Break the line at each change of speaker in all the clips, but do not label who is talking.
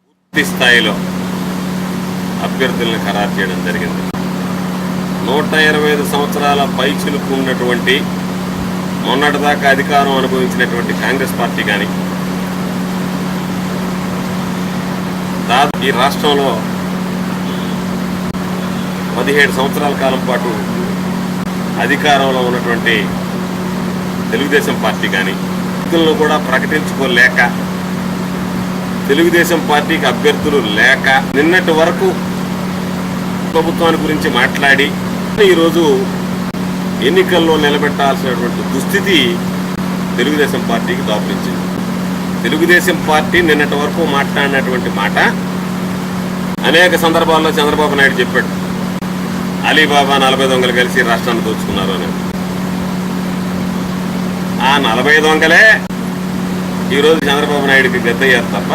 పూర్తి స్థాయిలో అభ్యర్థులను ఖరారు చేయడం జరిగింది. నూట ఇరవై ఐదు సంవత్సరాల పైచిలుకు ఉన్నటువంటి మొన్నటిదాకా అధికారం అనుభవించినటువంటి కాంగ్రెస్ పార్టీ కానీ దాదాపు ఈ రాష్ట్రంలో పదిహేడు సంవత్సరాల కాలం పాటు అధికారంలో ఉన్నటువంటి తెలుగుదేశం పార్టీ కానీ వ్యక్తులను కూడా ప్రకటించుకోలేక తెలుగుదేశం పార్టీకి అభ్యర్థులు లేక నిన్నటి వరకు ప్రభుత్వాన్ని గురించి మాట్లాడి ఈరోజు ఎన్నికల్లో నిలబెట్టాల్సినటువంటి దుస్థితి తెలుగుదేశం పార్టీకి దాపురించింది. తెలుగుదేశం పార్టీ నిన్నటి వరకు మాట్లాడినటువంటి మాట అనేక సందర్భాల్లో చంద్రబాబు నాయుడు చెప్పాడు. అలీబాబా నలభై దొంగలు కలిసి రాష్ట్రాన్ని దోచుకున్నారు అని. ఆ నలభై దొంగలే ఈరోజు చంద్రబాబు నాయుడికి గద్దయ్యారు తప్ప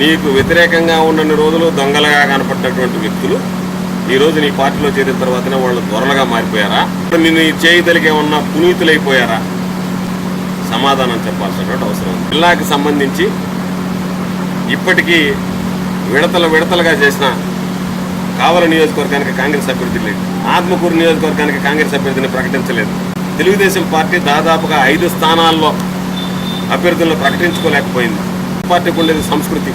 నీకు వ్యతిరేకంగా ఉన్నన్ని రోజులు దొంగలుగా కనపడినటువంటి వ్యక్తులు ఈరోజు నీ పార్టీలో చేరిన తర్వాతనే వాళ్ళు దొరలుగా మారిపోయారా? ఇప్పుడు నిన్ను ఈ చేయితలికి పునీతులైపోయారా? సమాధానం చెప్పాల్సినటువంటి అవసరం ఉంది. జిల్లాకి సంబంధించి ఇప్పటికీ విడతలు విడతలుగా చేసిన కావల నియోజకవర్గానికి కాంగ్రెస్ అభ్యర్థి లేదు. ఆత్మకూరు నియోజకవర్గానికి కాంగ్రెస్ అభ్యర్థిని ప్రకటించలేదు. తెలుగుదేశం పార్టీ దాదాపుగా ఐదు స్థానాల్లో అభ్యర్థులను ప్రకటించుకోలేకపోయింది. పార్టీకి ఉండేది సంస్కృతి.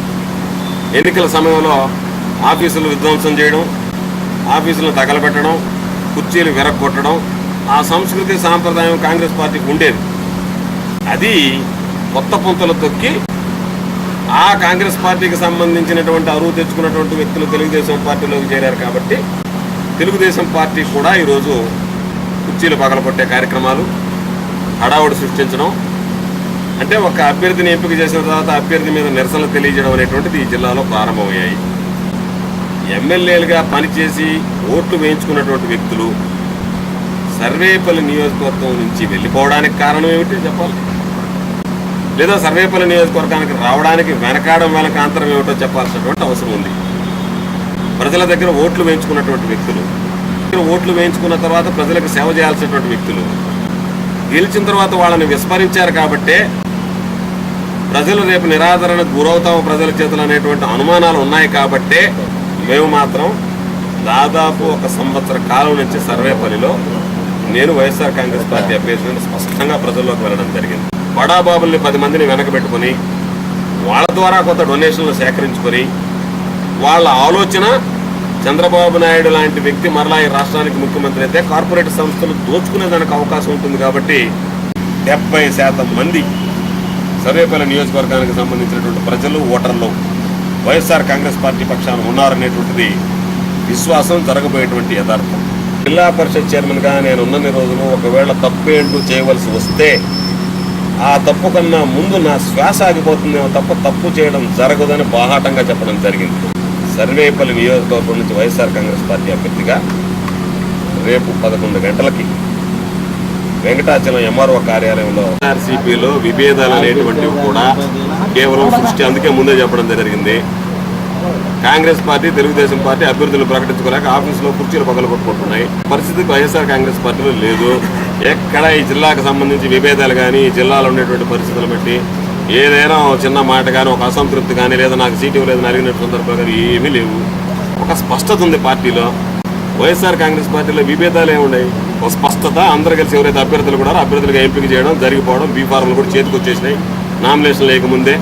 ఎన్నికల సమయంలో ఆఫీసులు విధ్వంసం చేయడం ఆఫీసులను తగలబెట్టడం కుర్చీలు విరగొట్టడం ఆ సంస్కృతి సాంప్రదాయం కాంగ్రెస్ పార్టీకి ఉండేది. అది కొత్త పుంతలు తొక్కి ఆ కాంగ్రెస్ పార్టీకి సంబంధించినటువంటి అరువు తెచ్చుకున్నటువంటి వ్యక్తులు తెలుగుదేశం పార్టీలోకి చేరారు కాబట్టి తెలుగుదేశం పార్టీ కూడా ఈరోజు కుర్చీలు పగలగొట్టే కార్యక్రమాలు హడావుడి సృష్టించడం అంటే ఒక అభ్యర్థిని ఎంపిక చేసిన తర్వాత అభ్యర్థి మీద నిరసనలు తెలియజేయడం అనేటువంటిది ఈ జిల్లాలో ప్రారంభమయ్యాయి. ఎమ్మెల్యేలుగా పనిచేసి ఓట్లు వేయించుకున్నటువంటి వ్యక్తులు సర్వేపల్లి నియోజకవర్గం నుంచి వెళ్ళిపోవడానికి కారణం ఏమిటి చెప్పాలి? లేదా సర్వేపల్లి నియోజకవర్గానికి రావడానికి వెనకాడం వెనక అంతరం ఏమిటో చెప్పాల్సినటువంటి అవసరం ఉంది. ప్రజల దగ్గర ఓట్లు వేయించుకున్నటువంటి వ్యక్తులు ఓట్లు వేయించుకున్న తర్వాత ప్రజలకు సేవ చేయాల్సినటువంటి వ్యక్తులు గెలిచిన తర్వాత వాళ్ళని విస్మరించారు కాబట్టే ప్రజలు రేపు నిరాదరణకు గురవుతాము ప్రజల చేతులు అనేటువంటి అనుమానాలు ఉన్నాయి కాబట్టే మేము మాత్రం దాదాపు ఒక సంవత్సర కాలం నుంచి సర్వేపల్లిలో నేను వైఎస్ఆర్ కాంగ్రెస్ పార్టీ అభ్యర్థిని స్పష్టంగా ప్రజల్లోకి వెళ్ళడం జరిగింది. బడాబాబుల్ని పది మందిని వెనకబెట్టుకుని వాళ్ళ ద్వారా కొత్త డొనేషన్లు సేకరించుకొని వాళ్ళ ఆలోచన చంద్రబాబు నాయుడు లాంటి వ్యక్తి మరలా ఈ రాష్ట్రానికి ముఖ్యమంత్రి అయితే కార్పొరేట్ సంస్థలు దోచుకునేదానికి అవకాశం ఉంటుంది కాబట్టి డెబ్బై శాతం మంది సర్వేపల్లి నియోజకవర్గానికి సంబంధించినటువంటి ప్రజలు ఓటర్లు వైఎస్ఆర్ కాంగ్రెస్ పార్టీ పక్షాన ఉన్నారనేటువంటిది విశ్వాసం జరగబోయేటువంటి యథార్థం. జిల్లా పరిషత్ చైర్మన్గా నేను ఉన్నన్ని రోజులు ఒకవేళ తప్పేంటూ చేయవలసి వస్తే ఆ తప్పు కన్నా ముందు నా శ్వాస ఆగిపోతుందేమో తప్ప తప్పు చేయడం జరగదని బాహాటంగా చెప్పడం జరిగింది. సర్వేపల్లి నియోజకవర్గం నుంచి వైఎస్ఆర్ కాంగ్రెస్ పార్టీ అభ్యర్థిగా రేపు పదకొండు గంటలకి వెంకటాచలం ఎంఆర్ఓ కార్యాలయంలో ఆర్సీపీలో విభేదాలు అనేటువంటివి కూడా కేవలం సృష్టి అందుకే ముందే చెప్పడం జరిగింది. కాంగ్రెస్ పార్టీ తెలుగుదేశం పార్టీ అభ్యర్థులు ప్రకటించుకోలేక ఆఫీసులో కుర్చీలు పగలగొట్టుకుంటున్నాయి. పరిస్థితి వైఎస్ఆర్ కాంగ్రెస్ పార్టీలో లేదు. ఎక్కడ ఈ జిల్లాకు సంబంధించి విభేదాలు కానీ ఈ జిల్లాలో ఉండేటువంటి పరిస్థితులు బట్టి ఏదైనా చిన్న మాట కానీ ఒక అసంతృప్తి కానీ లేదా నాకు సీటు ఇవ్వలేదని అడిగినట్టు సందర్భాలు కానీ ఏమీ లేవు. ఒక స్పష్టత ఉంది పార్టీలో. వైఎస్ఆర్ కాంగ్రెస్ పార్టీలో విభేదాలు ఏమున్నాయి? ఉన్నాయి స్పష్టత. అందరూ కలిసి ఎవరైతే అభ్యర్థులు కూడా అభ్యర్థులుగా ఎంపిక చేయడం జరిగిపోవడం బీ ఫార్ములు కూడా చేతికి వచ్చేసినాయి నామినేషన్ లేకముందే.